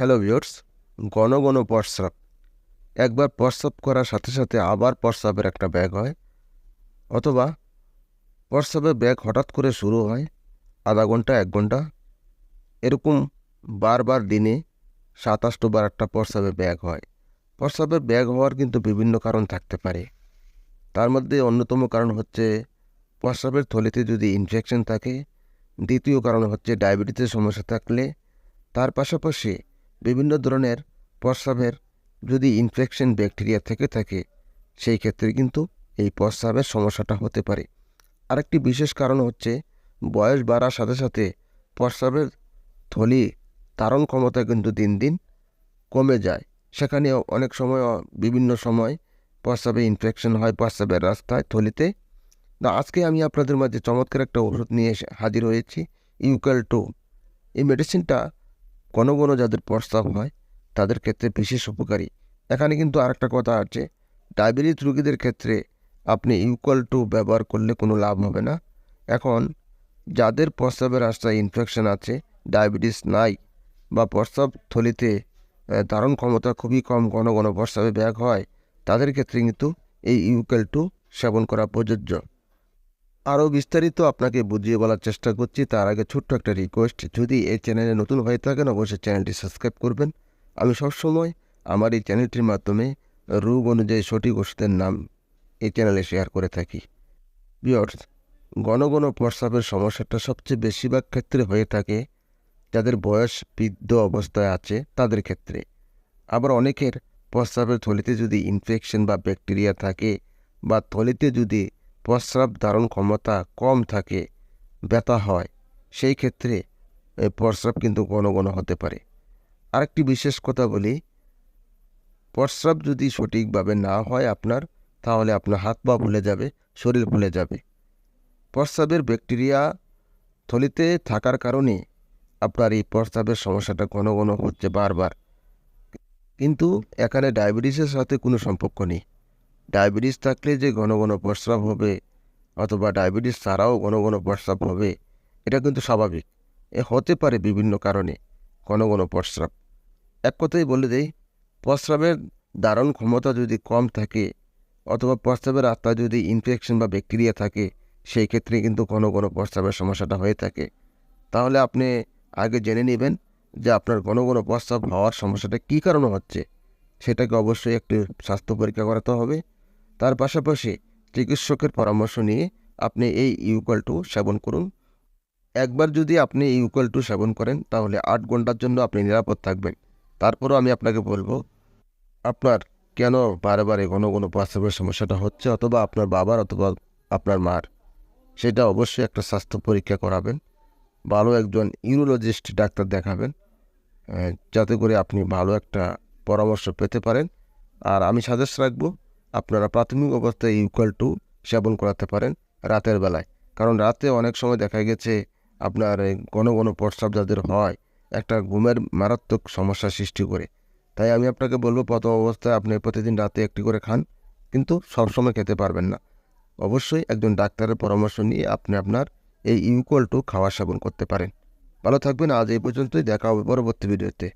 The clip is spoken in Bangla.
হ্যালো ভিউয়ার্স, ঘন ঘন প্রস্রাব একবার প্রস্রাব করার সাথে সাথে আবার প্রস্রাবের একটা ব্যাগ হয়, অথবা প্রস্রাবের ব্যাগ হঠাৎ করে শুরু হয় আধা ঘণ্টা, এক ঘণ্টা। এরকম বারবার দিনে সাতাশটো বার একটা প্রস্রাবের ব্যাগ হয়। প্রস্রাবের ব্যাগ হওয়ার কিন্তু বিভিন্ন কারণ থাকতে পারে। তার মধ্যে অন্যতম কারণ হচ্ছে প্রস্রাবের থলিতে যদি ইনফেকশন থাকে, দ্বিতীয় কারণ হচ্ছে ডায়াবেটিসের সমস্যা থাকলে তার পাশাপাশি বিভিন্ন ধরনের প্রস্রাবের যদি ইনফেকশন ব্যাকটেরিয়া থেকে থাকে, সেই ক্ষেত্রে কিন্তু এই প্রস্রাবের সমস্যাটা হতে পারে। আরেকটি বিশেষ কারণ হচ্ছে বয়স বাড়ার সাথে সাথে প্রস্রাবের থলি তারণ ক্ষমতা কিন্তু দিন দিন কমে যায়। সেখানে অনেক সময়, বিভিন্ন সময় প্রস্রাবে ইনফেকশন হয় প্রস্রাবের রাস্তায়, থলিতে। না আজকে আমি আপনাদের মাঝে চমৎকার একটা ওষুধ নিয়ে হাজির হয়েছি ইউক্যাল টু। এই মেডিসিনটা ঘন ঘন যাদের প্রস্তাব হয়, তাদের ক্ষেত্রে বিশেষ উপকারী। এখানে কিন্তু আরেকটা কথা আছে ডায়াবেটিস রোগীদের ক্ষেত্রে আপনি ইউকল টু ব্যবহার করলে কোনো লাভ হবে না। এখন যাদের প্রস্রাবের রাস্তায় ইনফেকশন আছে ডায়াবেটিস নাই বা প্রস্রাব থলিতে ধারণ ক্ষমতা খুবই কম, ঘন ঘন প্রস্রাবে ব্যাগ হয়, তাদের ক্ষেত্রে কিন্তু এই ইউকেল টু সেবন করা প্রযোজ্য। আরও বিস্তারিত আপনাকে বুঝিয়ে বলার চেষ্টা করছি। তার আগে ছোট্ট একটা রিকোয়েস্ট যদি এই চ্যানেলে নতুন হয়ে থাকেন, অবশ্যই চ্যানেলটি সাবস্ক্রাইব করবেন। আমি সবসময় আমার এই চ্যানেলটির মাধ্যমে রোগ অনুযায়ী সঠিক ওষুধের নাম এই চ্যানেলে শেয়ার করে থাকি। বিয়র্স ঘন ঘন প্রস্রাবের সমস্যাটা সবচেয়ে বেশিরভাগ ক্ষেত্রে হয়ে থাকে যাদের বয়স বৃদ্ধ অবস্থায় আছে তাদের ক্ষেত্রে। আবার অনেকের প্রস্রাবের থলিতে যদি ইনফেকশন বা ব্যাকটেরিয়া থাকে বা থলিতে যদি প্রস্রাব ধারণ ক্ষমতা কম থাকে, ব্যথা হয়, সেই ক্ষেত্রে প্রস্রাব কিন্তু ঘন ঘন হতে পারে। আরেকটি বিশেষ কথা বলি, প্রস্রাব যদি সঠিকভাবে না হয় আপনার, তাহলে আপনার হাত পা ভুলে যাবে, শরীর ভুলে যাবে। প্রস্রাবের ব্যাকটেরিয়া থলিতে থাকার কারণে আপনার এই প্রস্রাবের সমস্যাটা ঘন ঘন হচ্ছে বারবার। কিন্তু এখানে ডায়াবেটিসের সাথে কোনো সম্পর্ক নেই। ডায়াবেটিস থাকলে যে ঘন ঘন প্রস্রাব হবে অথবা ডায়াবেটিস ছাড়াও ঘন ঘন প্রস্রাব হবে, এটা কিন্তু স্বাভাবিক। এ হতে পারে বিভিন্ন কারণে ঘন ঘন প্রস্রাব। এক কথাই বলে দেই, প্রস্রাবের ধারণ ক্ষমতা যদি কম থাকে অথবা প্রস্রাবের রাস্তায় যদি ইনফেকশন বা ব্যাকটেরিয়া থাকে, সেই ক্ষেত্রে কিন্তু ঘন ঘন প্রস্রাবের সমস্যাটা হয়ে থাকে। তাহলে আপনি আগে জেনে নেবেন যে আপনার ঘন ঘন প্রস্রাব হওয়ার সমস্যাটা কী কারণে হচ্ছে, সেটাকে অবশ্যই একটু স্বাস্থ্য পরীক্ষা করাতে হবে। তার পাশাপাশি চিকিৎসকের পরামর্শ নিয়ে আপনি এই ইউকাল টু সেবন করুন। একবার যদি আপনি ইউকাল টু সেবন করেন, তাহলে আট ঘণ্টার জন্য আপনি নিরাপদ থাকবেন। তারপরও আমি আপনাকে বলব, আপনার কেন বারে বারে ঘন ঘন প্রস্রাবের সমস্যাটা হচ্ছে অথবা আপনার বাবার অথবা আপনার মার? সেটা অবশ্যই একটা স্বাস্থ্য পরীক্ষা করাবেন। ভালো একজন ইউরোলজিস্ট ডাক্তার দেখাবেন। যাতে করে আপনি ভালো একটা পরামর্শ পেতে পারেন। আর আমি সাজেস্ট রাখব আপনারা প্রাথমিক অবস্থায় ইউকাল টু সেবন করাতে পারেন রাতের বেলায়। কারণ রাতে অনেক সময় দেখা গেছে আপনার ঘন ঘন প্রস্রাব যাদের হয়, একটা ঘুমের মারাত্মক সমস্যা সৃষ্টি করে। তাই আমি আপনাকে বলব, প্রথম অবস্থায় আপনি প্রতিদিন রাতে একটি করে খান, কিন্তু সবসময় খেতে পারবেন না। অবশ্যই একজন ডাক্তারের পরামর্শ নিয়ে আপনি আপনার এই ইউকোয়াল টু খাওয়া সেবন করতে পারেন। ভালো থাকবেন, আজ এই পর্যন্তই, দেখা হবে পরবর্তী ভিডিওতে।